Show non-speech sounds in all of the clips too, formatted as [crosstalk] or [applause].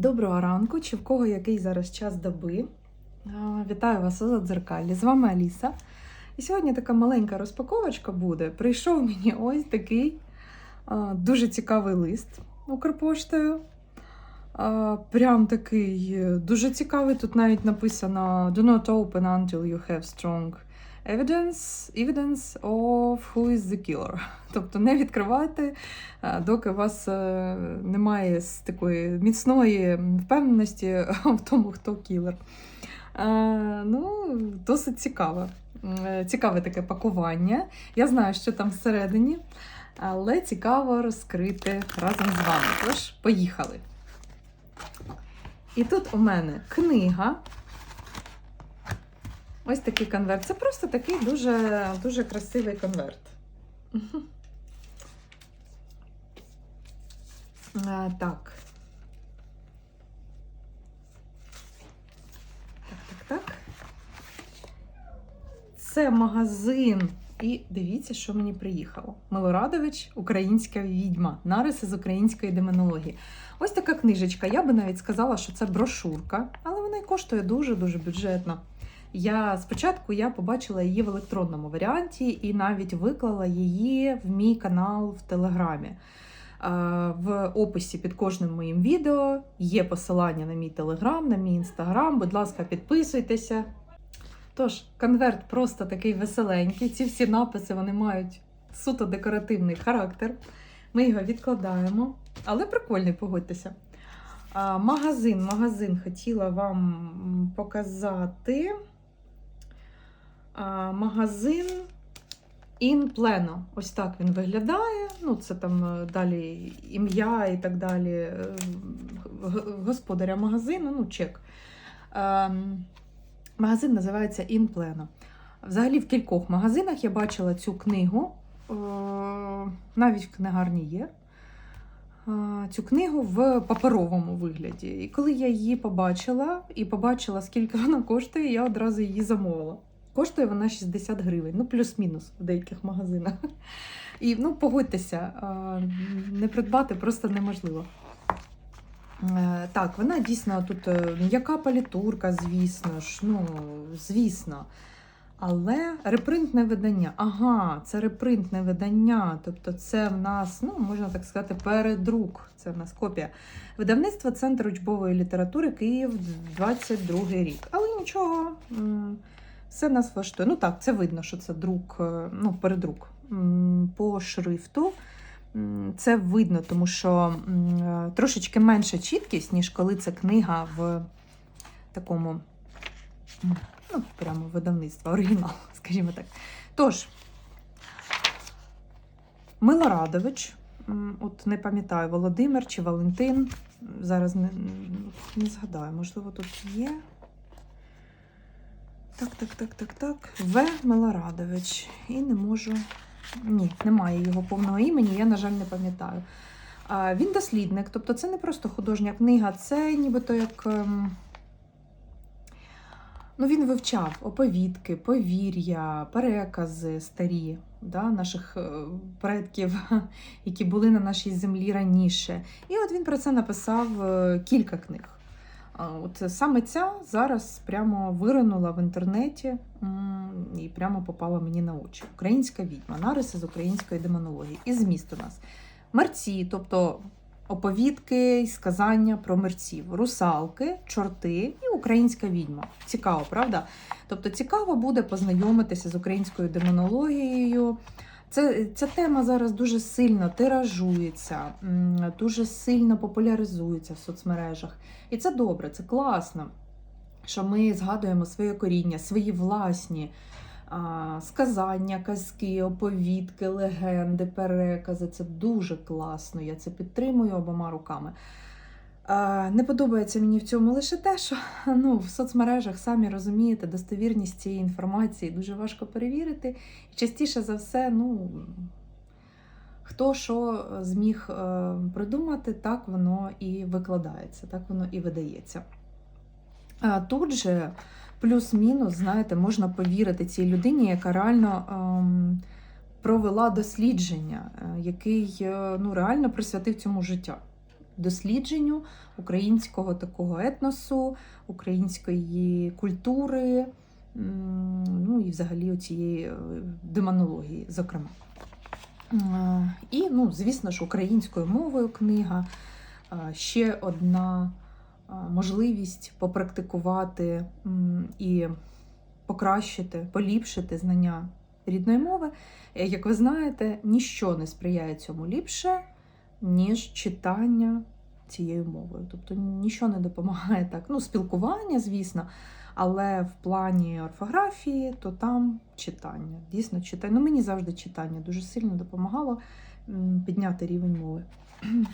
Доброго ранку, чи в кого який зараз час доби. Вітаю вас у дзеркалі. З вами Аліса. І сьогодні така маленька розпаковочка буде. Прийшов мені ось такий дуже цікавий лист Укрпоштою. Прям такий е, дуже цікавий. Тут навіть написано Do not open until you have strong evidence, evidence of who is the killer. [laughs] Тобто не відкривайте, доки у вас е, немає такої міцної впевненості [laughs] в тому, хто кілер. Ну, досить цікаво. Е, Цікаве таке пакування. Я знаю, що там всередині, але цікаво розкрити разом з вами. Тож, поїхали. І тут у мене книга. Ось такий конверт. Це просто такий дуже, дуже красивий конверт. А, так. Так, так, так. Це магазин. І дивіться, що мені приїхало. Милорадович, українська відьма, нариси з української демонології. Ось така книжечка. Я би навіть сказала, що це брошурка, але вона й коштує дуже-дуже бюджетно. Я спочатку я побачила її в електронному варіанті і навіть виклала її в мій канал в Телеграмі. Е, В описі під кожним моїм відео є посилання на мій телеграм, на мій інстаграм. Будь ласка, підписуйтеся. Тож, конверт просто такий веселенький. Ці всі написи вони мають суто декоративний характер. Ми його відкладаємо, але прикольний, погодьтеся. Магазин, магазин хотіла вам показати. Магазин In Pleno. Ось так він виглядає. Ну, це там е, далі ім'я і так далі. е, Господаря магазину, ну, чек. Ем, Магазин називається In Pleno. Взагалі в кількох магазинах я бачила цю книгу. Е, Навіть в книгарні є. Е, Цю книгу в паперовому вигляді. І коли я її побачила і побачила, скільки [laughs] вона коштує, я одразу її замовила. Коштує вона 60 гривень, ну плюс-мінус в деяких магазинах. І ну, погодьтеся, не придбати просто неможливо. Е, Так, вона дійсно тут е, м'яка палітурка, звісно ж, ну, звісно. Але репринтне видання. Ага, це репринтне видання. Тобто, це в нас, ну, можна так сказати, передрук. Це в нас копія. Видавництво Центр учбової літератури Київ 22 рік. Але нічого, все нас влаштує. Ну так, це видно, що це друк, е, ну, передрук по шрифту. Це видно, тому що е, трошечки менша чіткість, ніж коли це книга в такому, ну, прямо видавництва, оригінал, [laughs] скажімо так. Тож, Милорадович, от не пам'ятаю, Володимир чи Валентин. Зараз не, не згадаю, можливо, тут є. Так, так, так, так, так. В. Милорадович. І не можу. Ні, немає його повного імені, я, на жаль, не пам'ятаю. Він дослідник, тобто це не просто художня книга, це нібито як. ем, Ну, він вивчав оповідки, повір'я, перекази старі да, наших е, предків, [laughs] які були на нашій землі раніше. І от він про це написав е, кілька книг. От саме ця зараз прямо виринула в інтернеті і прямо попала мені на очі. Українська відьма, нариси з української демонології. І зміст у нас мерці, тобто оповідки і сказання про мерців, русалки, чорти і українська відьма. Цікаво, правда? Тобто цікаво буде познайомитися з українською демонологією. Це, ця тема зараз дуже сильно тиражується, дуже сильно популяризується в соцмережах. І це добре, це класно, що ми згадуємо своє коріння, свої власні а, сказання, казки, оповідки, легенди, перекази. Це дуже класно. Я це підтримую обома руками. Не подобається мені в цьому лише те, що ну, в соцмережах самі розумієте, достовірність цієї інформації дуже важко перевірити. І частіше за все, ну, хто що зміг е, придумати, так воно і викладається, так воно і видається. Тут же плюс-мінус, знаєте, можна повірити цій людині, яка реально ем, провела дослідження, е, який е, ну, реально присвятив цьому життя. Дослідженню українського такого етносу, української культури, ну і взагалі цієї е, демонології, зокрема. Е, І, ну, звісно ж, українською мовою книга. Е, Ще одна можливість попрактикувати і покращити, поліпшити знання рідної мови. Як ви знаєте, ніщо не сприяє цьому ліпше, ніж читання цією мовою. Тобто ніщо не допомагає так. Ну, спілкування, звісно, але в плані орфографії, то там читання. Дійсно, читання. Ну, мені завжди читання дуже сильно допомагало підняти рівень мови. [clears throat]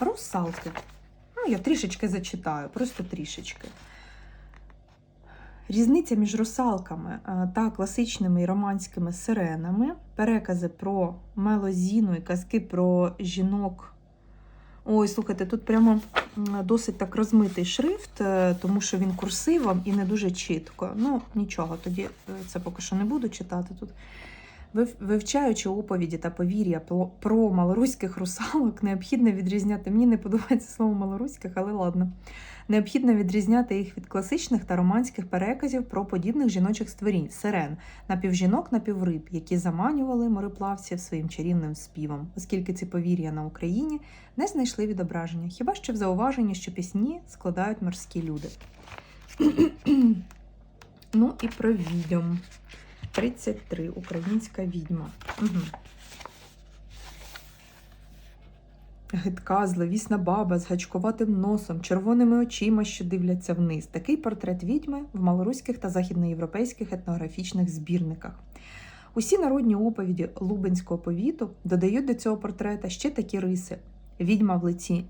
Русалки. Ну, я трішечки зачитаю, просто трішечки. Різниця між русалками е, та класичними романськими сиренами, перекази про мелозіну і казки про жінок. Ой, слухайте, тут прямо досить так розмитий шрифт, е, тому що він курсивом і не дуже чітко. Ну, нічого, тоді е, це поки що не буду читати тут. Вив- Вивчаючи оповіді та повір'я про малоруських русалок, необхідно відрізняти. Мені не подобається слово малоруських, але ладно. Необхідно відрізняти їх від класичних та романських переказів про подібних жіночих створінь сирен, напівжінок, напівриб, які заманювали мореплавців своїм чарівним співом, оскільки ці повір'я на Україні не знайшли відображення, хіба що в зауваженні, що пісні складають морські люди. [clears throat] ну і про відьом. 33. Українська відьма. Угу. Гидка, зловісна баба з гачкуватим носом, червоними очима, що дивляться вниз. Такий портрет відьми в малоруських та західноєвропейських етнографічних збірниках. Усі народні оповіді Лубенського повіту додають до цього портрета ще такі риси: відьма в лиці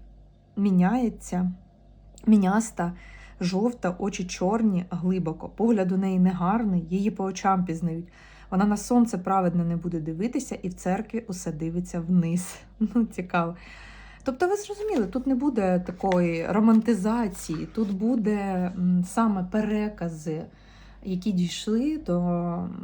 міняється, міняста, жовта, очі чорні, глибоко. Погляд у неї негарний, її по очам пізнають. Вона на сонце праведне не буде дивитися, і в церкві усе дивиться вниз. [laughs] Ну, цікаво. Тобто, ви зрозуміли, тут не буде такої романтизації, тут буде саме перекази, які дійшли до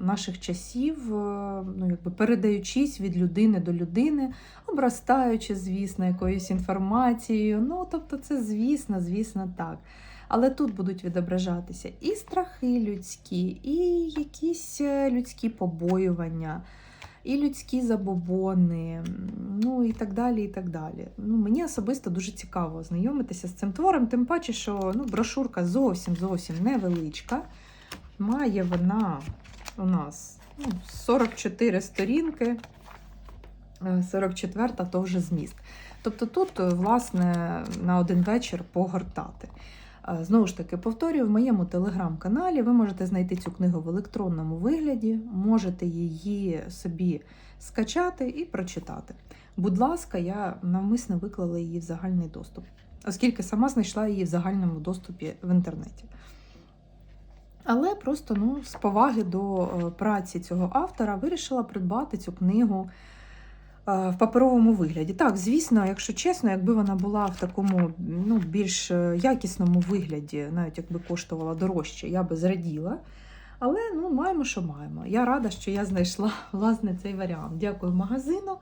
наших часів, е, ну, якби передаючись від людини до людини, обростаючи, звісно, якоюсь інформацією. Ну, тобто, це, звісно, звісно, так. Але тут будуть відображатися і страхи людські, і якісь е, людські побоювання, і людські забобони, ну і так далі. і так далі. Ну, Мені особисто дуже цікаво знайомитися з цим твором, тим паче, що ну, брошурка зовсім зовсім невеличка. Має вона у нас ну, 44 сторінки, е, 44 то вже зміст. Тобто тут, е, власне, на один вечір погортати. Знову ж таки, повторюю, в моєму телеграм-каналі ви можете знайти цю книгу в електронному вигляді, можете її собі скачати і прочитати. Будь ласка, я навмисно виклала її в загальний доступ, оскільки сама знайшла її в загальному доступі в інтернеті. Але просто ну, з поваги до е, праці цього автора вирішила придбати цю книгу в паперовому вигляді. Так, звісно, якщо чесно, якби вона була в такому ну, більш е, якісному вигляді, навіть якби коштувала дорожче, я би зраділа. Але ну, маємо, що маємо. Я рада, що я знайшла [laughs] власне цей варіант. Дякую магазину,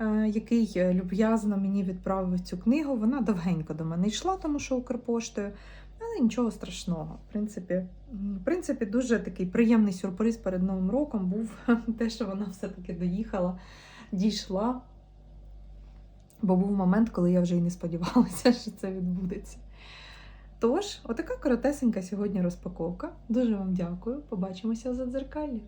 е, який е, люб'язно мені відправив цю книгу. Вона довгенько до мене йшла, тому що Укрпоштою. Але нічого страшного. В принципі, в принципі, дуже такий приємний сюрприз перед Новим роком був [laughs] те, що вона все-таки доїхала, дійшла. Бо був момент, коли я вже й не сподівалася, [laughs] що це відбудеться. Тож, отака коротесенька сьогодні розпаковка. Дуже вам дякую. Побачимося за дзеркалі.